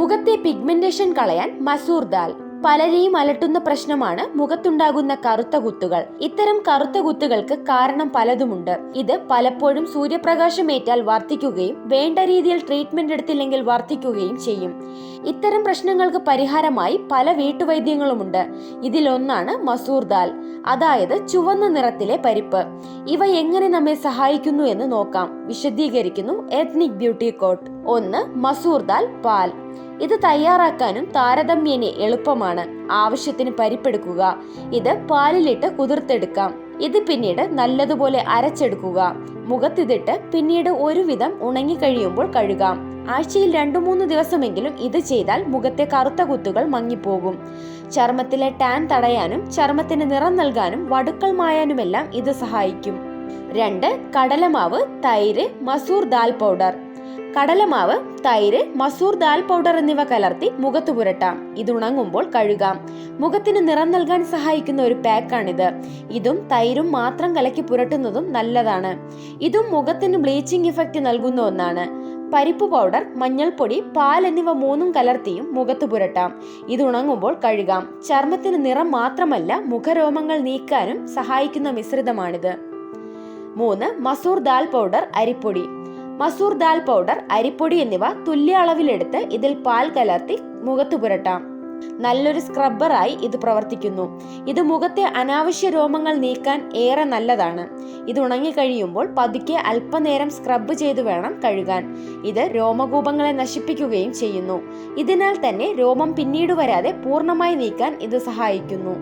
മുഖത്തെ പിഗ്മെന്റേഷൻ കളയാൻ മസൂർ ദാൽ. പലരെയും അലട്ടുന്ന പ്രശ്നമാണ് മുഖത്തുണ്ടാകുന്ന കറുത്ത കുത്തുകൾ. ഇത്തരം കറുത്ത കുത്തുകൾക്ക് കാരണം പലതുമുണ്ട്. ഇത് പലപ്പോഴും സൂര്യപ്രകാശമേറ്റാൽ വർദ്ധിക്കുകയും വേണ്ട രീതിയിൽ ട്രീറ്റ്മെന്റ് എടുത്തില്ലെങ്കിൽ വർദ്ധിക്കുകയും ചെയ്യും. ഇത്തരം പ്രശ്നങ്ങൾക്ക് പരിഹാരമായി പല വീട്ടുവൈദ്യങ്ങളുമുണ്ട്. ഇതിലൊന്നാണ് മസൂർ ദാൽ അതായത് ചുവന്ന നിറത്തിലെ പരിപ്പ്. ഇവ എങ്ങനെ നമ്മെ സഹായിക്കുന്നു എന്ന് നോക്കാം. വിശദീകരിക്കുന്നു എത്നിക് ബ്യൂട്ടി കോട്ട്. ഒന്ന് മസൂർ ദാൽ പാൽ. ഇത് തയ്യാറാക്കാനും താരതമ്യേന എളുപ്പമാണ്. ആവശ്യത്തിന് പരിപ്പെടുക്കുക. ഇത് പാലിലിട്ട് കുതിർത്തെടുക്കാം. ഇത് പിന്നീട് നല്ലതുപോലെ അരച്ചെടുക്കുക. മുഖത്തിതിട്ട് പിന്നീട് ഒരുവിധം ഉണങ്ങിക്കഴിയുമ്പോൾ കഴുകാം. ആഴ്ചയിൽ രണ്ടു മൂന്ന് ദിവസമെങ്കിലും ഇത് ചെയ്താൽ മുഖത്തെ കറുത്ത കുത്തുകൾ മങ്ങിപ്പോകും. ചർമ്മത്തിലെ ടാൻ തടയാനും ചർമ്മത്തിന് നിറം നൽകാനും വടുക്കൾ മായാനുമെല്ലാം ഇത് സഹായിക്കും. രണ്ട് കടലമാവ് തൈര് മസൂർ ദാൽ പൗഡർ. കടലമാവ് തൈര് മസൂർ ദാൽ പൗഡർ എന്നിവ കലർത്തി മുഖത്ത് പുരട്ടാം. ഇത് ഉണങ്ങുമ്പോൾ കഴുകാം. മുഖത്തിന് നിറം നൽകാൻ സഹായിക്കുന്ന ഒരു പാക്കാണിത്. ഇതും തൈരും മാത്രം കലക്കി പുരട്ടുന്നതും നല്ലതാണ്. ഇതും മുഖത്തിന് ബ്ലീച്ചിങ് ഇഫക്റ്റ് നൽകുന്ന ഒന്നാണ്. പരിപ്പ് പൗഡർ മഞ്ഞൾപ്പൊടി പാൽ എന്നിവ മൂന്നും കലർത്തിയും മുഖത്ത് പുരട്ടാം. ഇത് ഉണങ്ങുമ്പോൾ കഴുകാം. ചർമ്മത്തിന് നിറം മാത്രമല്ല മുഖരോമങ്ങൾ നീക്കാനും സഹായിക്കുന്ന മിശ്രിതമാണിത്. മൂന്ന് മസൂർ ദാൽ പൗഡർ അരിപ്പൊടി. മസൂർ ദാൽ പൗഡർ അരിപ്പൊടി എന്നിവ തുല്യ അളവിലെടുത്ത് ഇതിൽ പാൽ കലർത്തി മുഖത്ത് പുരട്ടാം. നല്ലൊരു സ്ക്രബ്ബറായി ഇത് പ്രവർത്തിക്കുന്നു. ഇത് മുഖത്തെ അനാവശ്യ രോമങ്ങൾ നീക്കാൻ ഏറെ നല്ലതാണ്. ഇത് ഉണങ്ങിക്കഴിയുമ്പോൾ പതുക്കെ അല്പനേരം സ്ക്രബ് ചെയ്തു വേണം കഴുകാൻ. ഇത് രോമകൂപങ്ങളെ നശിപ്പിക്കുകയും ചെയ്യുന്നു. ഇതിനാൽ തന്നെ രോമം പിന്നീട് വരാതെ പൂർണമായി നീക്കാൻ ഇത് സഹായിക്കുന്നു.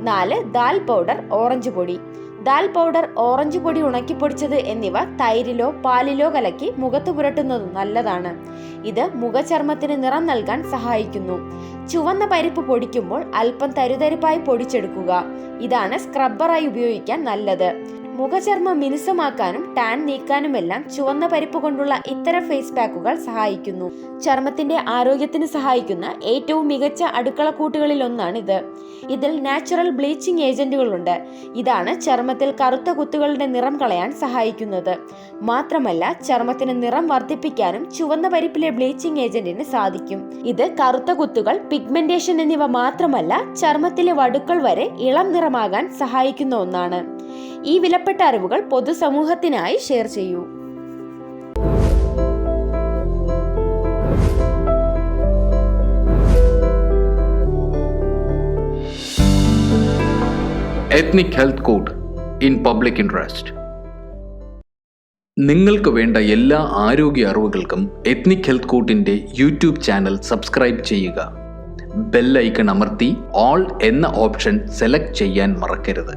നാല് ദാൽ പൗഡർ ഓറഞ്ച് പൊടി. ദാൽ പൗഡർ ഓറഞ്ച് പൊടി ഉണക്കിപ്പൊടിച്ചത് എന്നിവ തൈരിലോ പാലിലോ കലക്കി മുഖത്ത് പുരട്ടുന്നത് നല്ലതാണ്. ഇത് മുഖചർമ്മത്തിന് നിറം നൽകാൻ സഹായിക്കുന്നു. ചുവന്ന പരിപ്പ് പൊടിക്കുമ്പോൾ അല്പം തരുതരിപ്പായി പൊടിച്ചെടുക്കുക. ഇതാണ് സ്ക്രബ്ബറായി ഉപയോഗിക്കാൻ നല്ലത്. മുഖചർമ്മം മിനുസമാക്കാനും ടാൻ നീക്കാനുമെല്ലാം ചുവന്ന പരിപ്പ് കൊണ്ടുള്ള ഇത്തരം ഫേസ് പാക്കുകൾ സഹായിക്കുന്നു. ചർമ്മത്തിന്റെ ആരോഗ്യത്തിന് സഹായിക്കുന്ന ഏറ്റവും മികച്ച അടുക്കളക്കൂട്ടുകളിൽ ഒന്നാണിത് ഇതിൽ നാച്ചുറൽ ബ്ലീച്ചിങ് ഏജന്റുകളുണ്ട് ഇതാണ് ചർമ്മത്തിൽ കറുത്ത കുത്തുകളുടെ നിറം കളയാൻ സഹായിക്കുന്നത്. മാത്രമല്ല ചർമ്മത്തിന് നിറം വർദ്ധിപ്പിക്കാനും ചുവന്ന പരിപ്പിലെ ബ്ലീച്ചിങ് ഏജന്റിന് സാധിക്കും. ഇത് കറുത്ത കുത്തുകൾ പിഗ്മെന്റേഷൻ എന്നിവ മാത്രമല്ല ചർമ്മത്തിലെ വടുക്കൾ വരെ ഇളം നിറമാകാൻ സഹായിക്കുന്ന ഒന്നാണ്. ഈ വിലപ്പെട്ട അറിവുകൾ പൊതുസമൂഹത്തിനായി ഷെയർ ചെയ്യൂ. Ethnic health code in public interest നിങ്ങൾക്ക് വേണ്ട എല്ലാ ആരോഗ്യ അറിവുകൾക്കും എത്നിക് ഹെൽത്ത് കോട്ടിന്റെ യൂട്യൂബ് ചാനൽ സബ്സ്ക്രൈബ് ചെയ്യുക. ബെൽ ഐക്കൺ അമർത്തി ഓൾ എന്ന ഓപ്ഷൻ സെലക്ട് ചെയ്യാൻ മറക്കരുത്.